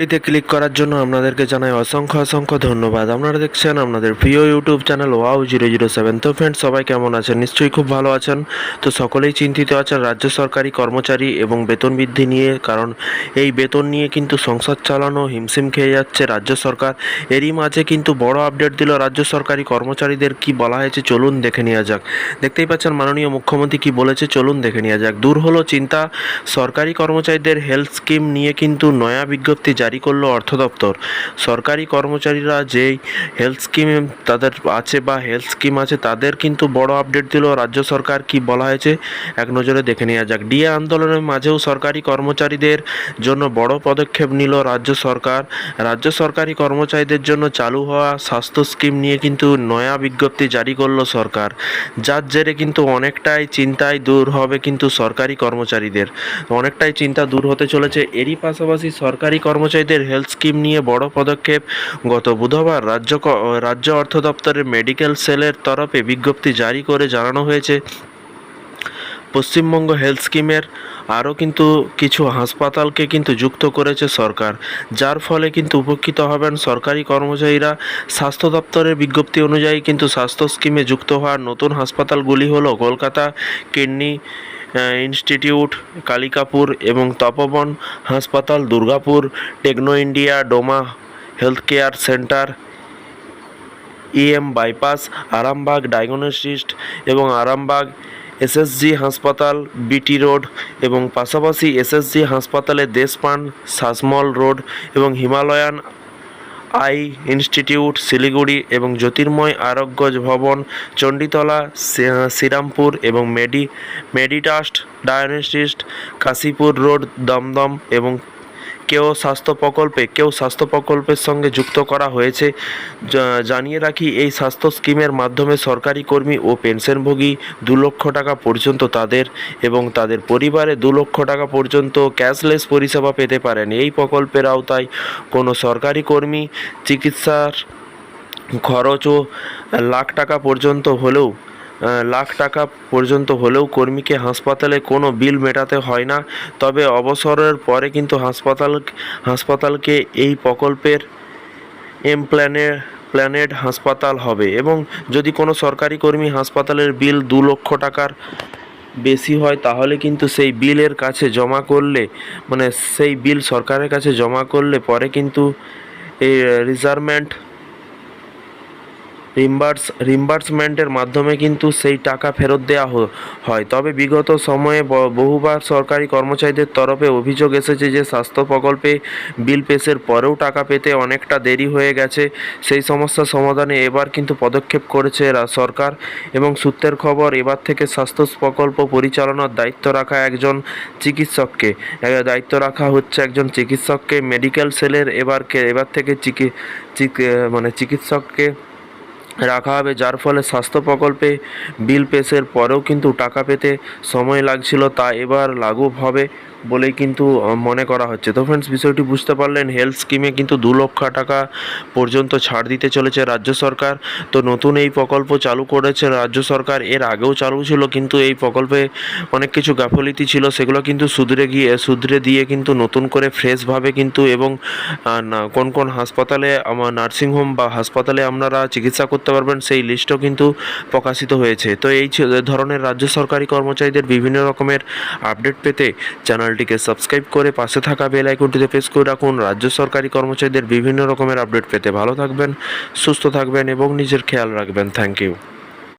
এটিতে ক্লিক করার জন্য আপনাদেরকে জানাই অসংখ্য অসংখ্য ধন্যবাদ। আপনারা দেখছেন আপনাদের প্রিয় YouTube channel wow zero zero seven তো ফ্রেন্ড সবাই কেমন আছেন? নিশ্চয়ই খুব ভালো আছেন। তো সকলেই চিন্তিত আছেন রাজ্য সরকারি কর্মচারী এবং বেতন বৃদ্ধি নিয়ে, কারণ এই বেতন নিয়ে কিন্তু সংসার চালানো হিমশিম খেয়ে যাচ্ছে রাজ্য সরকার। এরই মাঝে কিন্তু বড় আপডেট দিল রাজ্য সরকারি কর্মচারীদের কি বলা হয়েছে, চলুন দেখে নেওয়া যাক। দেখতেই পাচ্ছেন মাননীয় মুখ্যমন্ত্রী কি বলেছে, চলুন দেখে নেওয়া যাক। দূর হলো চিন্তা, সরকারি কর্মচারীদের হেলথ স্কিম নিয়ে কিন্তু নয়া বিজ্ঞপ্তি জারি করল অর্থ দপ্তর। সরকারি কর্মচারীরা যেই হেলথ স্কিম তাদের আছে বা হেলথ স্কিম আছে, তাদের কিন্তু বড় আপডেট দিল। রাজ্য সরকার কি বলা হয়েছে, এক নজরে দেখে নেওয়া যাক। ডিএ আন্দোলনের মাঝেও সরকারি কর্মচারীদের জন্য বড় পদক্ষেপ নিল রাজ্য সরকার। রাজ্য সরকারি কর্মচারীদের জন্য চালু হওয়া স্বাস্থ্য স্কিম নিয়ে কিন্তু নয়া বিজ্ঞপ্তি জারি করল সরকার। যার জেরে কিন্তু অনেকটাই চিন্তায় দূর হবে কিন্তু সরকারি কর্মচারীদের। অনেকটাই চিন্তা দূর হতে চলেছে। এরই পাশাপাশি সরকারি কর্মচারীদের হেলথ স্কিম নিয়ে বড় পদক্ষেপ। গত বুধবার রাজ্য রাজ্য অর্থ দপ্তরের মেডিকেল সেলের তরফে বিজ্ঞপ্তি জারি করে জানানো হয়েছে। পশ্চিমবঙ্গ হেলথ স্কিমের আরও কিন্তু কিছু হাসপাতালকে কিন্তু যুক্ত করেছে সরকার, যার ফলে কিন্তু উপকৃত হবেন সরকারি কর্মচারীরা। স্বাস্থ্য দপ্তরের বিজ্ঞপ্তি অনুযায়ী কিন্তু স্বাস্থ্য স্কিমে যুক্ত হওয়ার নতুন হাসপাতালগুলি হলো কলকাতা, কিডনি ইনস্টিটিউট, কালিকাপুর এবং তপবন হাসপাতাল, Durgapur, Techno India, Doma health care centre, EM bypass, Arambagh diagnostics এবং আরামবাগ এসএসজি হাসপাতাল, বিটি রোড এবং পাশাপাশি এসএসজি হাসপাতালে দেশপান শাসমল রোড এবং হিমালয়ান আই ইনস্টিটিউট, শিলিগুড়ি এবং জ্যোতির্ময় আরোগ্য ভবন, চণ্ডীতলা শ্রীরামপুর এবং medi, Meditest, diagnostics, Kashipur road, Dumdum এবং কেউ স্বাস্থ্য প্রকল্পে, কেউ স্বাস্থ্য প্রকল্পের সঙ্গে যুক্ত করা হয়েছে। জানিয়ে রাখি, এই স্বাস্থ্য স্কিমের মাধ্যমে সরকারি কর্মী ও পেনশনভোগী দু লক্ষ টাকা পর্যন্ত তাদের এবং তাদের পরিবারে দু লক্ষ টাকা পর্যন্ত ক্যাশলেস পরিষেবা পেতে পারেন। এই প্রকল্পের আওতায় কোনো সরকারি কর্মী চিকিৎসার খরচও লাখ টাকা পর্যন্ত হলেও লাখ টাকা পর্যন্ত হলেও কর্মীকে হাসপাতালে কোনো বিল মেটাতে হয় না। তবে অবসরের পরে কিন্তু হাসপাতাল, হাসপাতালকে এই প্রকল্পের এম প্ল্যানে প্ল্যানেড হাসপাতাল হবে এবং যদি কোনো সরকারি কর্মী হাসপাতালের বিল দু লক্ষ টাকার বেশি হয়, তাহলে কিন্তু সেই বিলের কাছে জমা করলে মানে সেই বিল সরকারের কাছে জমা করলে পরে কিন্তু এই রিজার্ভমেন্ট রিম্বার্স, রিম্বার্সমেন্টের মাধ্যমে কিন্তু সেই টাকা ফেরত দেওয়া হয়। তবে বিগত সময়ে বহুবার সরকারি কর্মচারীদের তরফে অভিযোগ এসেছে যে স্বাস্থ্য প্রকল্পে বিল পেশের পরেও টাকা পেতে অনেকটা দেরি হয়ে গেছে। সেই সমস্যা সমাধানে এবার কিন্তু পদক্ষেপ করেছে সরকার এবং সূত্রের খবর এবার থেকে স্বাস্থ্য প্রকল্প পরিচালনার দায়িত্ব রাখা একজন চিকিৎসককে। দায়িত্ব রাখা হচ্ছে একজন চিকিৎসককে। মেডিকেল সেলের এবার এবার থেকে চিকি মানে চিকিৎসককে রাখা হবে, যার ফলে স্বাস্থ্য প্রকল্পে বিল পেশের পরেও কিন্তু টাকা পেতে সময় লাগছিল, তা এবার লাগু হবে। বলেই কিন্তু মনে করা হচ্ছে। তো ফ্রেন্ডস বিষয়টি বুঝতে পারলেন হেলথ স্কিমে কিন্তু দু লক্ষ টাকা পর্যন্ত ছাড় দিতে চলেছে রাজ্য সরকার। তো নতুন এই প্রকল্প চালু করেছে রাজ্য সরকার, এর আগেও চালু ছিল, কিন্তু এই প্রকল্পে অনেক কিছু গাফলিতি ছিল, সেগুলো কিন্তু শুধরে গিয়ে শুধরে দিয়ে কিন্তু নতুন করে ফ্রেশভাবে কিন্তু এবং কোন কোন হাসপাতালে আমার নার্সিংহোম বা হাসপাতালে আপনারা চিকিৎসা করতে পারবেন, সেই লিস্টও কিন্তু প্রকাশিত হয়েছে। তো এই ধরনের রাজ্য সরকারি কর্মচারীদের বিভিন্ন রকমের আপডেট পেতে চ্যানেলটিকে সাবস্ক্রাইব করে পাশে থাকা বেল আইকনটিতে প্রেস করে রাখুন। রাজ্য সরকারি কর্মচারীদের বিভিন্ন রকমের আপডেট পেতে ভালো থাকবেন, সুস্থ থাকবেন এবং নিজের খেয়াল রাখবেন। Thank you